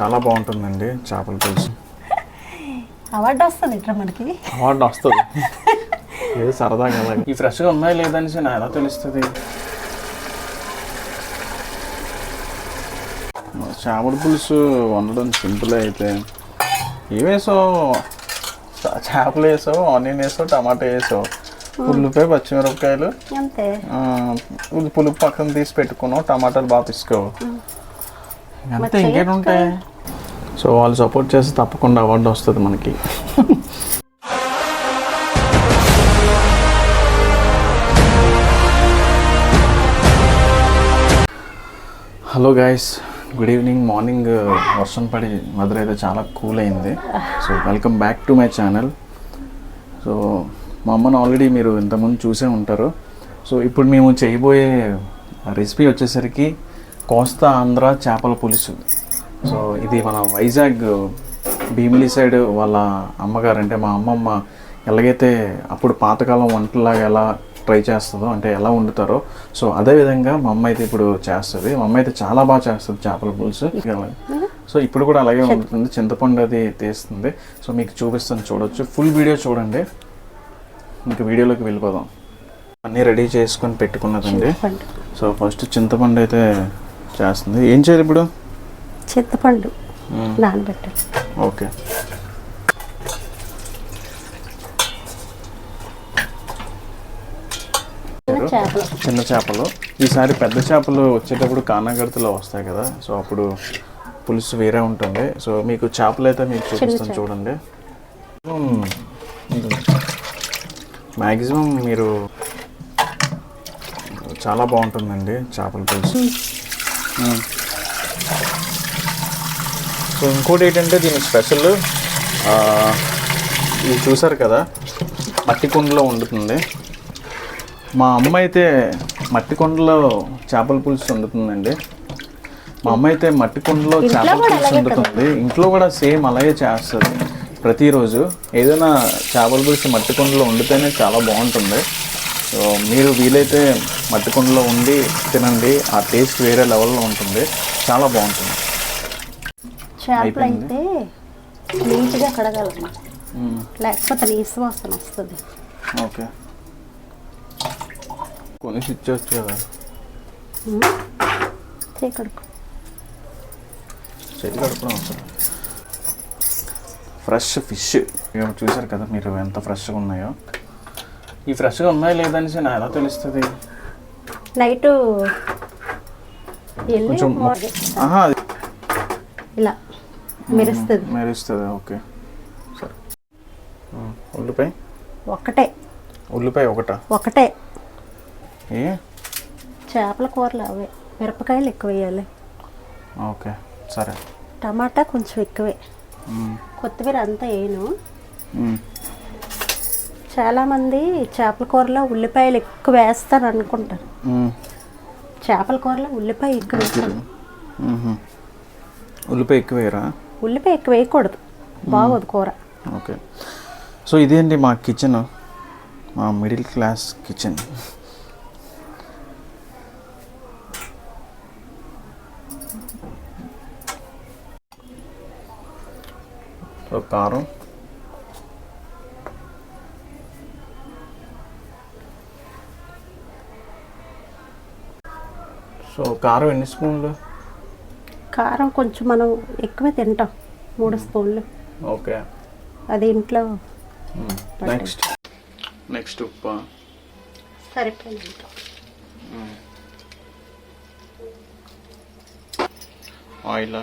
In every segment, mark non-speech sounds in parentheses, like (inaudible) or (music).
చాలా బాగుంటుందండి చేపల పులుసు. అవార్డు వస్తుంది ఇట్లా మనకి. అవార్డు వస్తుంది. ఏదో సరదాగా అలాగే. ఈ ఫ్రెష్గా ఉన్నాయా లేదనేసి నాకు ఎలా తెలుస్తుంది? చేపల పులుసు వండడం సింపుల్ అయితే. ఏవేసావు చేపలు వేసావు ఆనియన్ వేసావు టమాటా వేసావు ఉల్లిపాయ పచ్చిమిరపకాయలు. అంతే. ఆ, ఉల్లి పులుపు పక్కన తీసి పెట్టుకున్నావు టమాటాలు బాగా పిసుకోవు. అంతే ఇంకేంటి ఉంటాయి సో వాళ్ళు సపోర్ట్ చేస్తే తప్పకుండా అవార్డు వస్తుంది మనకి. Hello guys good evening. Morning వర్షం పడి మధుర అయితే చాలా కూల్ అయింది. So welcome back to my channel. So మా అమ్మను ఆల్రెడీ మీరు ఇంతకుముందు చూసే ఉంటారు. సో ఇప్పుడు మేము చేయబోయే రెసిపీ వచ్చేసరికి కోస్తా ఆంధ్ర చేపల పులుసు. సో ఇది మన వైజాగ్ భీమిలి సైడ్ వాళ్ళ అమ్మగారు అంటే మా అమ్మమ్మ ఎలాగైతే అప్పుడు పాతకాలం వంటలాగా ఎలా ట్రై చేస్తుందో అంటే ఎలా వండుతారో సో అదే విధంగా మా అమ్మ అయితే ఇప్పుడు చేస్తుంది. మా అమ్మ అయితే చాలా బాగా చేస్తుంది చేపల పులుసు. సో ఇప్పుడు కూడా అలాగే ఉంటుంది చింతపండు అది తీస్తుంది. సో మీకు చూపిస్తాను చూడొచ్చు. ఫుల్ వీడియో చూడండి. ఇంకా వీడియోలోకి వెళ్ళిపోదాం. అన్నీ రెడీ చేసుకొని పెట్టుకున్నదండి. సో ఫస్ట్ చింతపండు అయితే చేస్తుంది. ఏం చేయాలి ఇప్పుడు? చింతపండు నానబెట్టాలి. ఓకే. చిన్న చేపలు. ఈసారి పెద్ద చేపలు వచ్చేటప్పుడు కానాగడతలో వస్తాయి కదా సో అప్పుడు పులుసు వేరే ఉంటుంది. సో మీకు చేపలు అయితే మీకు చూపిస్తాను చూడండి. మ్యాక్సిమం మీరు చాలా బాగుంటుందండి చేపల పులుసు. సో ఇంకోటి ఏంటంటే దీని స్పెషల్ ఇది చూసారు కదా మట్టి కుండలో వండుతుంది. మా అమ్మ అయితే మట్టి కుండలో చేపల పులుసు వండుతుందండి. మా అమ్మ అయితే మట్టి కుండలో చేపల పులుసు వండుతుంది. ఇంట్లో కూడా సేమ్ అలాగే చేస్తుంది ప్రతిరోజు ఏదైనా చేపల పులుసు మట్టి కుండలో వండితేనే చాలా బాగుంటుంది. సో మీరు వీలైతే మట్టి కుండలో ఉండి తినండి. ఆ టేస్ట్ వేరే లెవెల్లో ఉంటుంది. చాలా బాగుంటుంది. చేపలు అయితే నీట్గా కడగాలమ్మా. మ్మ్. లేకపోతే నీసు వాసన వస్తుంది. ఓకే. కొనేసి కదా. చీకడుకు చెయ్యి కడుపున అవసరం ఫ్రెష్ ఫిష్. చూసారు కదా మీరు ఎంత ఫ్రెష్గా ఉన్నాయో. ఈ ఫ్రెష్గా ఉన్నాయో లేదనేసి నాకు ఎలా తెలుస్తుంది? నైట్ వెళ్ళి కొంచెం మార్నింగ్ ఆహా అది ఇలా మెరుస్తుంది. మెరుస్తుంది ఓకే. సరే. ఉల్లిపాయ? ఒకటే. ఉల్లిపాయ ఒకట? ఒకటే. ఏ? చేపల కూరలు అవే. మిరపకాయలు ఎక్కువ వేయాలి. ఓకే సరే. టమాటా కొంచెం ఎక్కువే. కొత్తిమీర అంతా వేయను. చాలామంది చేపల కూరలో ఉల్లిపాయలు ఎక్కువ వేస్తారు అనుకుంటారు. చేపల కూరలో ఉల్లిపాయ ఎక్కువ వేస్తారు. ఉల్లిపాయ ఎక్కువ వేయరా? ఉల్లిపాయ ఎక్కువ వేయకూడదు. బాగోదు కూర. ఓకే. సో ఇదేంటి మా కిచెన్? మా మిడిల్ క్లాస్ కిచెన్. కారం. సో కారం ఎన్ని స్పూన్లు? కారం కొంచెం మనం ఎక్కువే తింటాం మూడు స్పూన్లు. ఓకే. అది ఇంట్లో నెక్స్ట్ నెక్స్ట్ ఉప్పు సరిపోయింది ఆయిల్?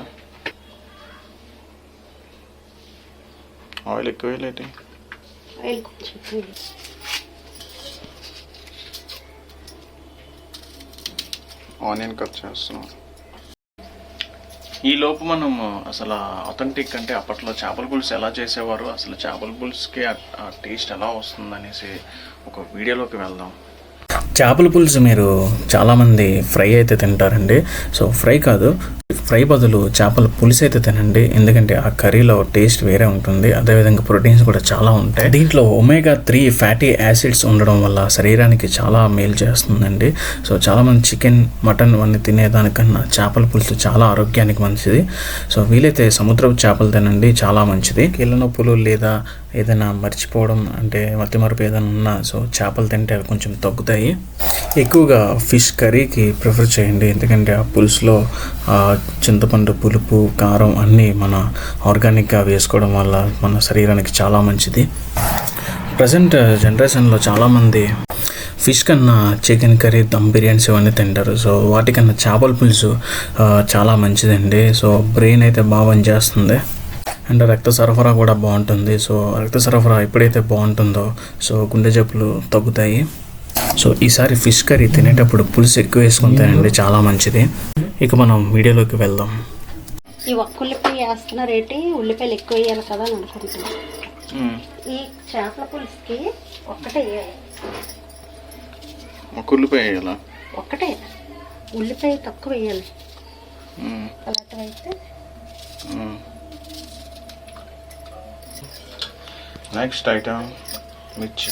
ఆయిల్ ఎక్కువ ఆయిల్ కొంచెం ఎక్కువ వేయి. ఆనియన్ కట్ చేస్తున్నాం. ఈ లోపు మనం అసలు అథెంటిక్ అంటే అప్పట్లో చేపల పులుసు ఎలా చేసేవారు? అసలు చేపల పులుసుకి ఆ టేస్ట్ ఎలా వస్తుంది అనేసి ఒక వీడియోలోకి వెళ్దాం. చేపల పులుసు మీరు చాలామంది ఫ్రై అయితే తింటారండి. సో ఫ్రై కాదు ఫ్రై బదులు చేపల పులుసు అయితే తినండి. ఎందుకంటే ఆ కర్రీలో టేస్ట్ వేరే ఉంటుంది. అదేవిధంగా ప్రోటీన్స్ కూడా చాలా ఉంటాయి. దీంట్లో ఒమేగా త్రీ ఫ్యాటీ యాసిడ్స్ ఉండడం వల్ల శరీరానికి చాలా మేలు చేస్తుందండి. సో చాలామంది చికెన్ మటన్ ఇవన్నీ తినేదానికన్నా చేపల పులుసు చాలా ఆరోగ్యానికి మంచిది. సో వీలైతే సముద్రపు చేపలు తినండి. చాలా మంచిది. కీళ్ళ నొప్పులు లేదా ఏదైనా మర్చిపోవడం అంటే మతిమరుపు ఏదైనా ఉన్నా సో చేపలు తింటే అవి కొంచెం తగ్గుతాయి. ఎక్కువగా ఫిష్ కర్రీకి ప్రిఫర్ చేయండి. ఎందుకంటే ఆ పులుసులో చింతపండు పులుపు కారం అన్నీ మన ఆర్గానిక్గా వేసుకోవడం వల్ల మన శరీరానికి చాలా మంచిది. ప్రజెంట్ జనరేషన్లో చాలామంది ఫిష్ కన్నా చికెన్ కర్రీ దమ్ బిర్యానీస్ ఇవన్నీ తింటారు. సో వాటికన్నా చేపల పులుసు చాలా మంచిదండి. సో బ్రెయిన్ అయితే బాగా పనిచేస్తుంది. అండ్ రక్త సరఫరా కూడా బాగుంటుంది. సో రక్త సరఫరా ఎప్పుడైతే బాగుంటుందో సో గుండె జబ్బులు తగ్గుతాయి. సో ఈసారి ఫిష్ కర్రీ తినేటప్పుడు పులుసు ఎక్కువ వేసుకుని తినండి చాలా మంచిది. ఇక మనం వీడియోలోకి వెళ్దాం. ఈ ఒక్క ఉల్లిపాయ వేస్తున్నారు ఏంటి ఉల్లిపాయలు ఎక్కువ వేయాలి కదా అని అనుకుంటున్నాను ఈ చేపల పులుసుకి ఒక్కటే వేయాలి కుళ్ళిపోయి వేయాలా? ఒక్కటే. ఉల్లిపాయ తక్కువ వేయాలి. అలాంటివైతే నెక్స్ట్ ఐటమ్ మిర్చి.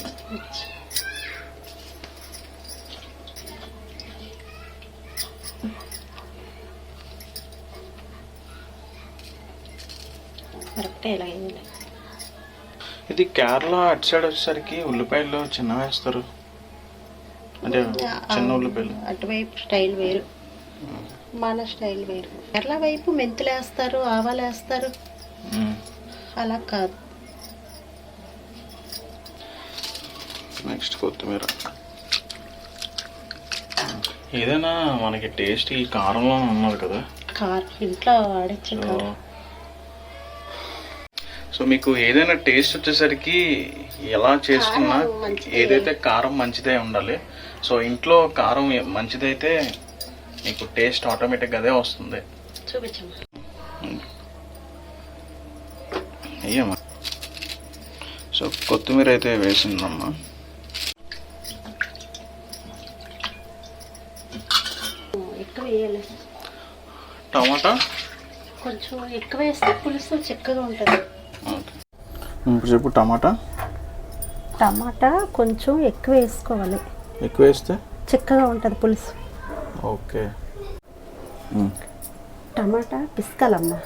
కరెక్టే ఇలా వేయాలి ఇది కేరళ అటు సైడ్ వచ్చేసరికి ఉల్లిపాయలు చిన్న వేస్తారు. అంటే చిన్న ఉల్లిపాయలు. అటువైపు స్టైల్ వేరు. మన స్టైల్ వేరు. కేరళ వైపు మెంతులు వేస్తారు ఆవాలు వేస్తారు. అలా కాదు. నెక్స్ట్ కొత్తిమీర. ఏదైనా మనకి టేస్ట్ ఈ కారంలో ఉన్నది కదా? కారం ఇంట్లో వాడించే సో మీకు ఏదైనా టేస్ట్ వచ్చేసరికి ఎలా చేసుకున్నా. ఏదైతే కారం మంచిదే ఉండాలి. సో ఇంట్లో కారం మంచిదైతే మీకు టేస్ట్ ఆటోమేటిక్గా అదే వస్తుంది. అయ్యమ్మా సో కొత్తిమీర అయితే వేసిందమ్మా. టమాటా? కొంచెం ఎక్కువ వేస్తే పులుసు చిక్కగా ఉంటుంది. ఇప్పుడు చెప్పు టమాటా? టమాటా కొంచెం ఎక్కువ వేసుకోవాలి. ఎక్కువ వేస్తే? చిక్కగా ఉంటుంది పులుసు. ఓకే. టమాటా పిసకాలమ్మా.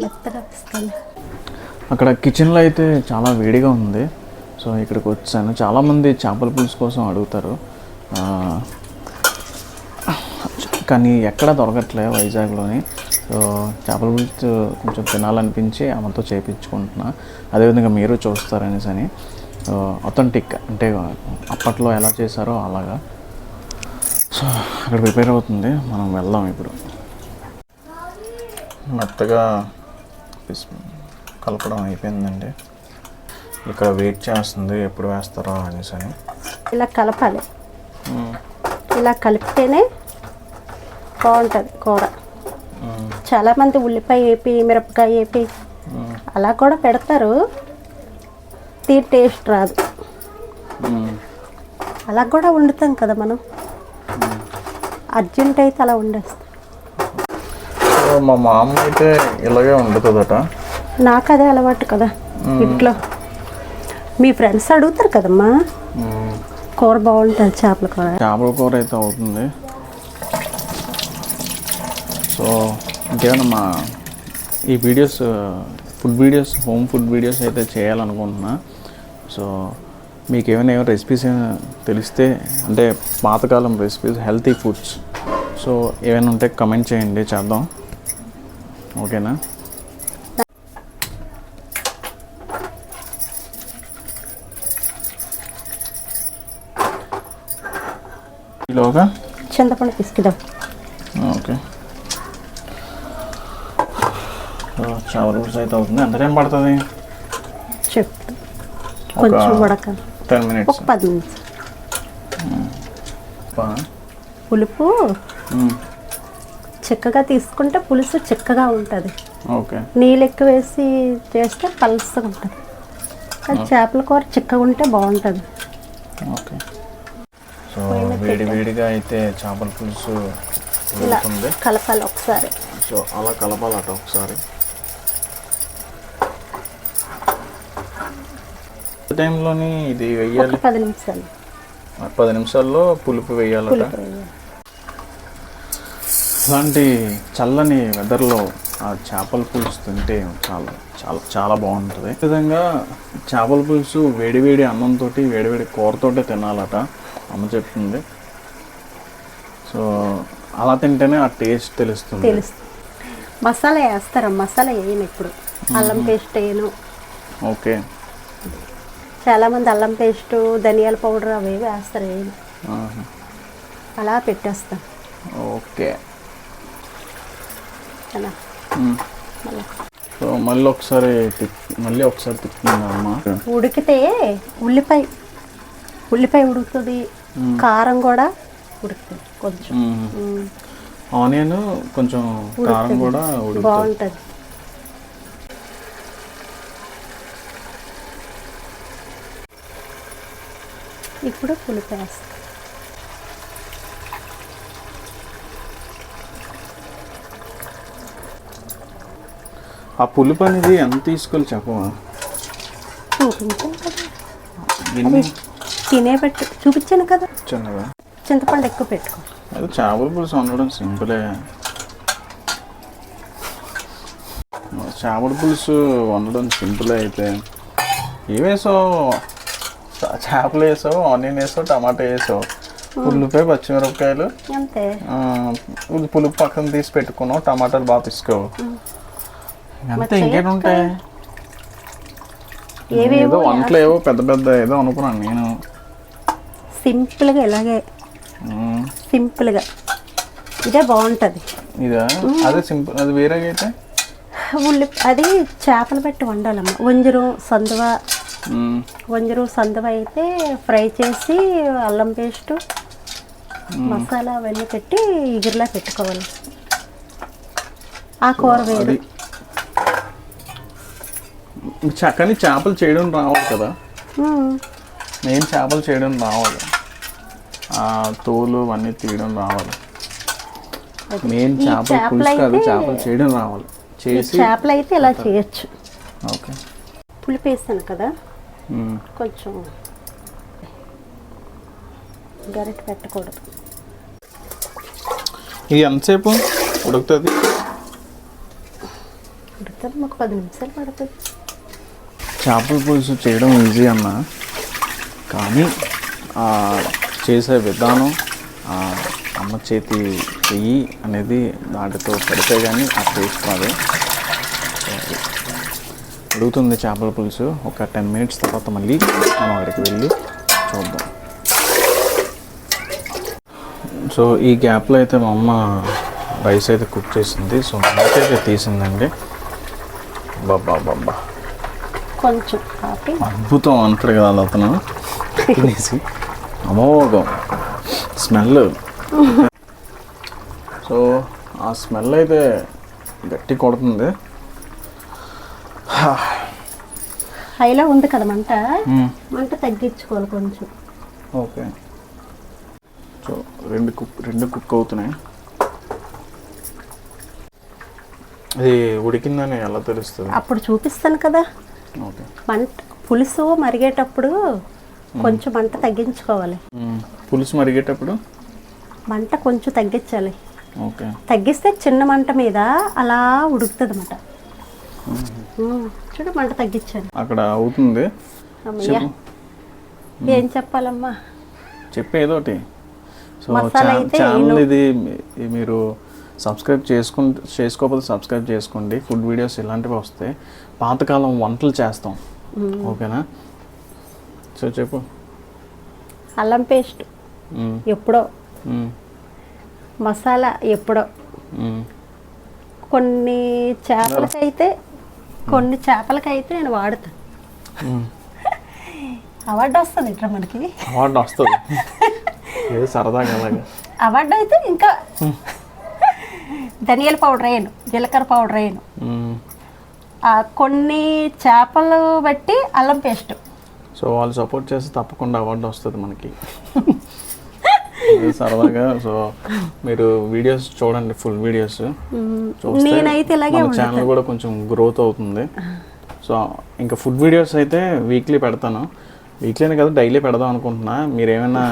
మెత్తగా పిసకాలి. అక్కడ కిచెన్లో అయితే చాలా వేడిగా ఉంది. సో ఇక్కడికి వచ్చాను. చాలామంది చేపల పులుసు కోసం అడుగుతారు. కానీ ఎక్కడ దొరకట్లే వైజాగ్లోని. సో చేపల పులుసు కొంచెం తినాలనిపించి ఆమెతో చేయించుకుంటున్నా అదేవిధంగా మీరు చూస్తారనేసి అని. అథెంటిక్ అంటే అప్పట్లో ఎలా చేశారో అలాగా. సో అక్కడ ప్రిపేర్ అవుతుంది. మనం వెళ్దాం ఇప్పుడు. మెత్తగా కలపడం అయిపోయిందండి. ఇక్కడ వెయిట్ చేస్తుంది. ఎప్పుడు వేస్తారో అనేసి అని. ఇలా కలపాలి. ఇలా కలిపితేనే బాగుంటుంది కూర. చాలామంది ఉల్లిపాయ వేపి మిరపకాయ వేపి అలా కూడా పెడతారు. తీ టేస్ట్ రాదు. అలా కూడా వండుతాం కదా మనం. అర్జెంట్ అయితే అలా వండేస్తాం. మా మామ అయితే ఇలాగే వండుతుందట. నాకు అదే అలవాటు కదా ఇంట్లో. మీ ఫ్రెండ్స్ అడుగుతారు కదమ్మా. కూర బాగుంటుంది చేపల కూర. చేపల కూర అయితే అవుతుంది. సో ఇంకేమైనా మా ఈ videos food videos home food videos అయితే చేయాలనుకుంటున్నా. సో మీకు ఏమైనా ఏమైనా రెసిపీస్ తెలిస్తే అంటే పాతకాలం రెసిపీస్ హెల్తీ ఫుడ్స్. సో ఏమైనా ఉంటే కమెంట్ చేయండి చేద్దాం. ఓకేనా? ఈలోగా? చింతపండు తీసుకుందాం ఓకే సో చాలా రూట్స్ అయితే అవుతుంది. ఎంత టైం పడుతుంది? చెప్తా కొంచెం ఉడక టెన్ ఒక మినిట్స్. పది నిమిషాలు పులుపు చిక్కగా తీసుకుంటే పులుసు చిక్కగా ఉంటుంది. ఓకే. నీళ్ళు ఎక్కువ వేసి చేస్తే పలసగా ఉంటుంది. కానీ చేపల కూర చిక్కగా ఉంటే బాగుంటుంది. ఓకే. సో వేడి వేడిగా అయితే చేపల పులుసు కలపాలి ఒకసారి. సో అలా కలపాలట ఒకసారి. టైంలోని ఇది వెయ్యాలి. ఒక పది నిమిషాలు. పది నిమిషాల్లో పులుపు వేయాలట వేయాలి. ఇలాంటి చల్లని వెదర్లో ఆ చేపల పులుసు తింటే చాలా చాలా చాలా బాగుంటుంది. విధంగా చేపల పులుసు వేడివేడి అన్నంతో వేడివేడి కూరతోటే తినాలట. అమ్మ చెప్తుంది. సో అలా తింటేనే ఆ టేస్ట్ తెలుస్తుంది. తెలుస్తుంది. మసాలా వేస్తారా? మసాలా వేయను ఇప్పుడు. అల్లం పేస్ట్ వేయను. ఓకే. చాలామంది అల్లం పేస్ట్ ధనియాల పౌడర్ అవి వేస్తారు. అలా పెట్టేస్తాను ఓకే. అలా సో మళ్ళీ ఒకసారి మళ్ళీ ఒకసారి ఉడికితే ఉల్లిపాయ ఉల్లిపాయ ఉడుకుతుంది కారం కూడా ఉడుకుతుంది కొంచెం. ఆనియన్ కొంచెం కారం కూడా బాగుంటుంది. ఇప్పుడు ఉల్లిపాయ వేస్తాం ఆ పులుపు అనేది ఎంత తీసుకోవాలి చెప్పవా? చూపించాను కదా. తినే పెట్టు. చూపించాను కదా. చిన్నగా చింతపండు ఎక్కువ పెట్టుకో. అది చేపల పులుసు వండడం సింపులే. చేపల పులుసు వండడం సింపులే అయితే. ఏవేసావు చేపలు వేసావు ఆనియన్ వేసావు టమాటా వేసావు. ఉల్లిపాయ పచ్చిమిరపకాయలు. పులుపు పక్కన తీసి పెట్టుకున్నావు టమాటాలు బాగా తీసుకోవు అంతే ఇంకేంటి ఉంటాయి ఏదో వంటలు ఏవో పెద్ద పెద్ద ఏదో అనుకున్నాను నేను. సింపుల్గా ఇలాగే. సింపుల్గా. ఇదే బాగుంటుంది. ఇదా? అదే సింపుల్ అది వేరేగా అయితే ఉల్లి అది చేపలు పెట్టి వండాలమ్మ. వంజరం సందువ వంజరం సందువ అయితే ఫ్రై చేసి అల్లం పేస్ట్ మసాలా అవన్నీ పెట్టి ఇగురులా పెట్టుకోవాలి. ఆ కూర వేరు. అది చ- కానీ చేపలు చేయడం రావాలి కదా? మెయిన్ చేపలు చేయడం రావాలి. ఆ తోలు అవన్నీ తీయడం రావాలి. మెయిన్ చేపల పులుసు కాదు చేపలు చేయడం రావాలి. చేసి చేపలు అయితే ఇలా చేయొచ్చు. ఓకే. పులిపి వేస్తాను కదా? కొంచెం గరిట పెట్టకూడదు. ఇది ఎంతసేపు ఉడుకుతుంది? ఉడుకుతుంది మాకు పది నిమిషాలు పడుతుంది. చేపల పులుసు చేయడం ఈజీ అన్న. కానీ చేసే విధానం అమ్మ చేతి చెయ్యి అనేది దాటితో పెడితే కానీ ఆ టేస్ట్ రాదు. ఉడుగుతుంది చేపల పులుసు. ఒక టెన్ మినిట్స్ తర్వాత మళ్ళీ మనం అక్కడికి వెళ్ళి చూద్దాం. సో ఈ గ్యాప్లో అయితే మా అమ్మ రైస్ అయితే కుక్ చేసింది. సో అయితే తీసిందండి. బాబా బాబా కొంచెం అద్భుతం అంటాడు కదా అతను. తినేసి. అమోఘం. స్మెల్. (laughs) సో ఆ స్మెల్ అయితే గట్టి కొడుతుంది. హైలో ఉంది కదా మంట. మంట తగ్గించుకోవాలి కొంచెం. ఓకే. సో రెండు కుక్ రెండు కుక్ అవుతున్నాయి. అది ఉడికిందని ఎలా తెలుస్తుంది? అప్పుడు చూపిస్తాను కదా. మంట పులుసు మరిగేటప్పుడు కొంచెం మంట తగ్గించుకోవాలి. పులుసు మరిగేటప్పుడు? మంట కొంచెం తగ్గించాలి. ఓకే. తగ్గిస్తే చిన్న మంట మీద అలా ఉడుకుతుంది అన్నమాట చూడు మంట తగ్గించాను. అక్కడ అవుతుంది. ఏం చెప్పాలమ్మా? చెప్పే ఏదో ఒకటి సో ఛానల్ ఇది మీరు సబ్స్క్రైబ్ చేసుకు చేసుకోకపోతే సబ్స్క్రైబ్ చేసుకోండి. ఫుడ్ వీడియోస్ ఇలాంటివి వస్తాయి. పాతకాలం వంటలు చేస్తాం. ఓకేనా? సో చెప్పు. అల్లం పేస్ట్. ఎప్పుడో. మసాలా ఎప్పుడో. కొన్ని చేపలకైతే కొన్ని చేపలకైతే నేను వాడుతాను. అవార్డు వస్తుంది ఇట్లా మనకి. అవార్డు వస్తుంది. ఏదో సరదాగా అలాగా. అవార్డు అయితే ఇంకా ధనియాల పౌడర్ వేయను జీలకర్ర పౌడర్ వేయను. కొన్ని చేపలు బట్టి అల్లం పేస్ట్. సో వాళ్ళు సపోర్ట్ చేస్తే తప్పకుండా అవార్డు వస్తుంది మనకి. (laughs) సరదాగా సో మీరు వీడియోస్ చూడండి ఫుల్ వీడియోస్ నేనైతే ఇలాగే ఛానల్ కూడా కొంచెం గ్రోత్ అవుతుంది. సో ఇంకా ఫుడ్ వీడియోస్ అయితే వీక్లీ పెడతాను. వీక్లీనే కదా డైలీ పెడదాం అనుకుంటున్నా. మీరు ఏమైనా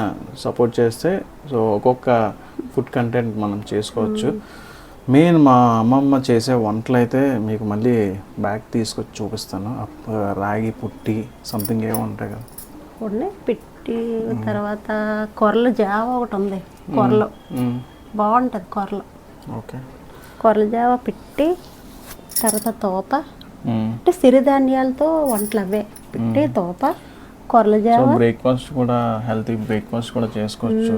సపోర్ట్ చేస్తే సో ఒక్కొక్క ఫుడ్ కంటెంట్ మనం చేసుకోవచ్చు. మెయిన్ మా అమ్మమ్మ చేసే వంటలు అయితే మీకు మళ్ళీ బ్యాగ్ తీసుకొచ్చి చూపిస్తాను. రాగి పుట్టి సంథింగ్ ఏమో ఉంటాయి కదా. ఉన్నాయి. పెట్టి తర్వాత కొరలు జావ ఒకటి ఉంది. కొరలు. బాగుంటుంది కొరలు ఓకే. కొరల జావ పెట్టి తర్వాత తోప. అంటే సిరిధాన్యాలతో వంటలు అవే. పెట్టి తోప కొరల జావ. బ్రేక్ఫాస్ట్ కూడా హెల్తీ బ్రేక్ఫాస్ట్ కూడా చేసుకోవచ్చు.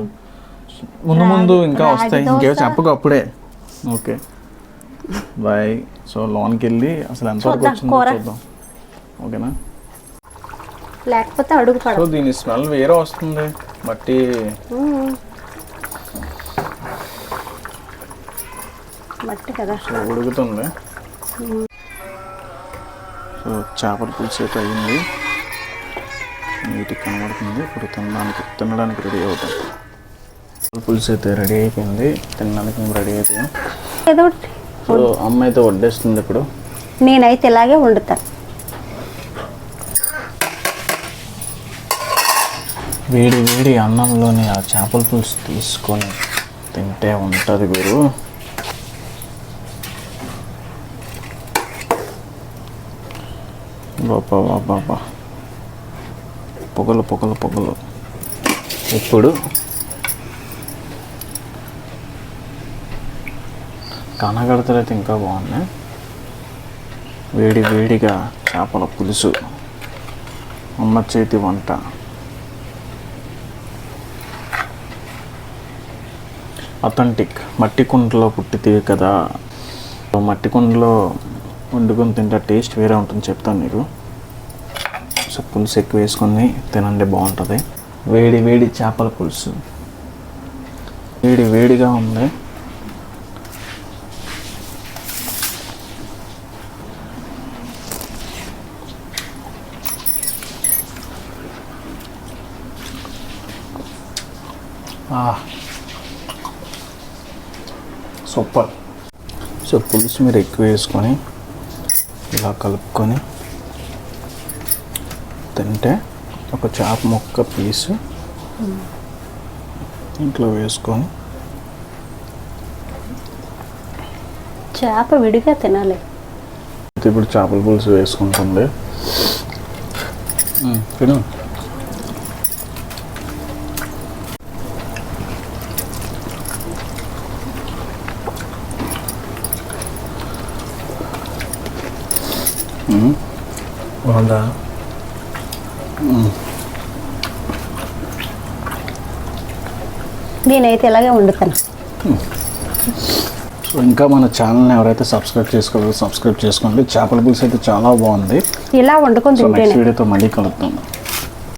ముందు ముందు ఇంకా వస్తాయి. ఇంకేమో చెప్పకు అప్పుడే. ఓకే. బాయ్ సో లోన్కి వెళ్ళి అసలు ఎంతవరకు చూద్దాం, వచ్చిందో. చూద్దాం. ఓకేనా? లేకపోతే అడుగు పడ సో దీని స్మెల్ వేరే వస్తుంది. బట్టి మట్టి కదా. సో ఉడుకుతుంది. సో చేపల పులుసు అయితే అయ్యింది నీటికి కనబడుతుంది. ఇప్పుడు తినడానికి తినడానికి రెడీ అవుతాం. చేపల పులుసు అయితే రెడీ అయిపోయింది. తినడానికి మేము రెడీ అయిపోయాం. ఏదో సో అమ్మ అయితే వడ్డేస్తుంది ఇప్పుడు. నేనైతే ఇలాగే వండుతాను వేడి వేడి అన్నంలోని ఆ చేపల పులుసు తీసుకొని తింటే ఉంటుంది గురు. బాబా బాబా పొగలు పొగలు పొగలు. ఇప్పుడు కనగడతలు అయితే ఇంకా బాగున్నాయి. వేడి వేడిగా చేపల పులుసు. అమ్మ చేతి వంట. అథెంటిక్. మట్టి కుండలో పుట్టితే కదా. మట్టి కుండలో వండుకొని తింటే టేస్ట్ వేరే ఉంటుంది చెప్తాను మీరు సో పులుసు ఎక్కువ వేసుకొని తినండి బాగుంటుంది. వేడి వేడి చేపల పులుసు. వేడి వేడిగా ఉంది. ఆ సూపర్. సో పులుసు మీరు ఎక్కువ వేసుకొని ఇలా కలుపుకొని తింటే ఒక చేప ముక్క పీసు ఇంట్లో వేసుకొని చేప విడిగా తినాలి. అయితే ఇప్పుడు చేపల పులుసు వేసుకుంటుంది. తిను. బాగుందా? నేనైతే ఇలాగే వండుతాను. సో ఇంకా మన ఛానల్ని ఎవరైతే సబ్స్క్రైబ్ చేసుకోవాలో సబ్స్క్రైబ్ చేసుకోండి. చేపల పులుసు అయితే చాలా బాగుంది. ఇలా వండుకొని నెక్స్ట్ వీడియోతో మళ్ళీ కలుద్దాం.